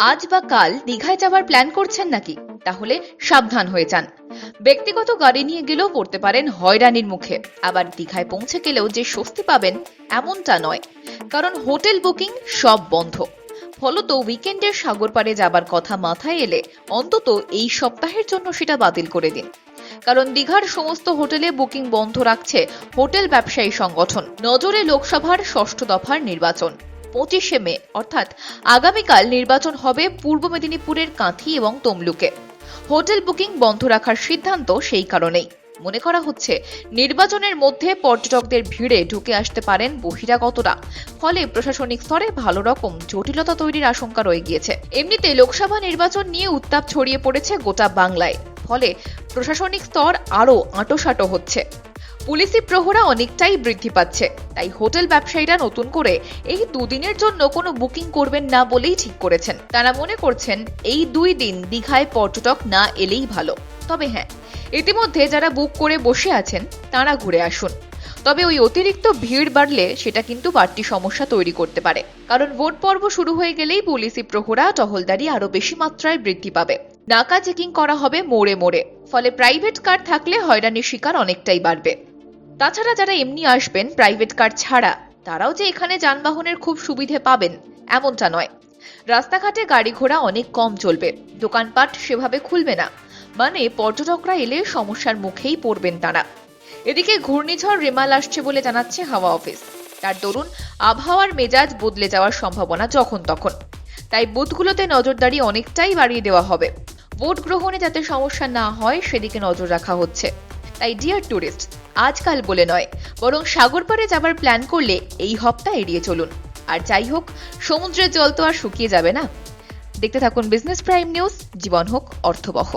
আজ বা কাল দীঘায় যাওয়ার প্ল্যান করছেন নাকি? তাহলে সাবধান হয়ে যান। ব্যক্তিগত গাড়ি নিয়ে গেলেও পড়তে পারেন হয়রানির মুখে। আবার দীঘায় পৌঁছে গেলেও যে স্বস্তি পাবেন এমনটা নয়। কারণ হোটেল বুকিং সব বন্ধ। ফলত উইকেন্ডের সাগর পাড়ে যাবার কথা মাথায় এলে অন্তত এই সপ্তাহের জন্য সেটা বাতিল করে দিন। কারণ দীঘার সমস্ত হোটেলে বুকিং বন্ধ রাখছে হোটেল ব্যবসায়ী সংগঠন। নজরে লোকসভার ষষ্ঠ দফার নির্বাচন। পঁচিশে মে, অর্থাৎ আগামীকাল নির্বাচন হবে পূর্ব মেদিনীপুরের কাঁথি এবং তমলুকে। হোটেল বুকিং বন্ধ রাখার সিদ্ধান্ত সেই কারণেই। মনে করা হচ্ছে, নির্বাচনের মধ্যে পর্যটকদের ভিড়ে ঢুকে আসতে পারেন বহিরাগতরা। ফলে প্রশাসনিক স্তরে ভালো রকম জটিলতা তৈরির আশঙ্কা রয়ে গিয়েছে। এমনিতে লোকসভা নির্বাচন নিয়ে উত্তাপ ছড়িয়ে পড়েছে গোটা বাংলায়। ফলে প্রশাসনিক স্তর আরও আঁটোসাঁটো হচ্ছে। পুলিশি প্রহরা অনেকটাই বৃদ্ধি পাচ্ছে। তাই হোটেল ব্যবসায়ীরা নতুন করে এই দুদিনের জন্য কোনো বুকিং করবেন না বলেই ঠিক করেছেন। তারা মনে করছেন, এই দুই দিন দীঘায় পর্যটক না এলেই ভালো। তবে হ্যাঁ ইতিমধ্যে যারা বুক করে বসে আছেন, তারা ঘুরে আসুন। তবে ওই অতিরিক্ত ভিড় বাড়লে সেটা কিন্তু বাড়তি সমস্যা তৈরি করতে পারে। কারণ ভোট পর্ব শুরু হয়ে গেলেই পুলিশি প্রহরা টহলদারি আরও বেশি মাত্রায় বৃদ্ধি পাবে। নাকা চেকিং করা হবে মোড়ে মোড়ে। ফলে প্রাইভেট কার থাকলে হয়রানির শিকার অনেকটাই বাড়বে। তাছাড়া যারা এমনি আসবেন প্রাইভেট কার ছাড়া, তারাও যে এখানে যানবাহনের খুব সুবিধে পাবেন, এমনটা নয়। রাস্তাঘাটে গাড়ি ঘোড়া অনেক কম চলবে, দোকানপাট সেভাবে খুলবে না। মানে পর্যটকরা এলে সমস্যার মুখেই পড়বেন তারা। এদিকে ঘূর্ণিঝড় রেমাল আসছে বলে জানাচ্ছে হাওয়া অফিস। তার দরুন আবহাওয়ার মেজাজ বদলে যাওয়ার সম্ভাবনা যখন তখন। তাই বুথগুলোতে নজরদারি অনেকটাই বাড়িয়ে দেওয়া হবে। ভোট গ্রহণে যাতে সমস্যা না হয়, সেদিকে নজর রাখা হচ্ছে। তাই ডিয়ার ট্যুরিস্ট আজকাল বলে নয়, বরং সাগর পাড়ে যাবার প্ল্যান করলে এই হপ্তা এড়িয়ে চলুন। আর যাই হোক, সমুদ্রের জল তো আর শুকিয়ে যাবে না। দেখতে থাকুন বিজনেস প্রাইম নিউজ জীবন হোক, অর্থবহ।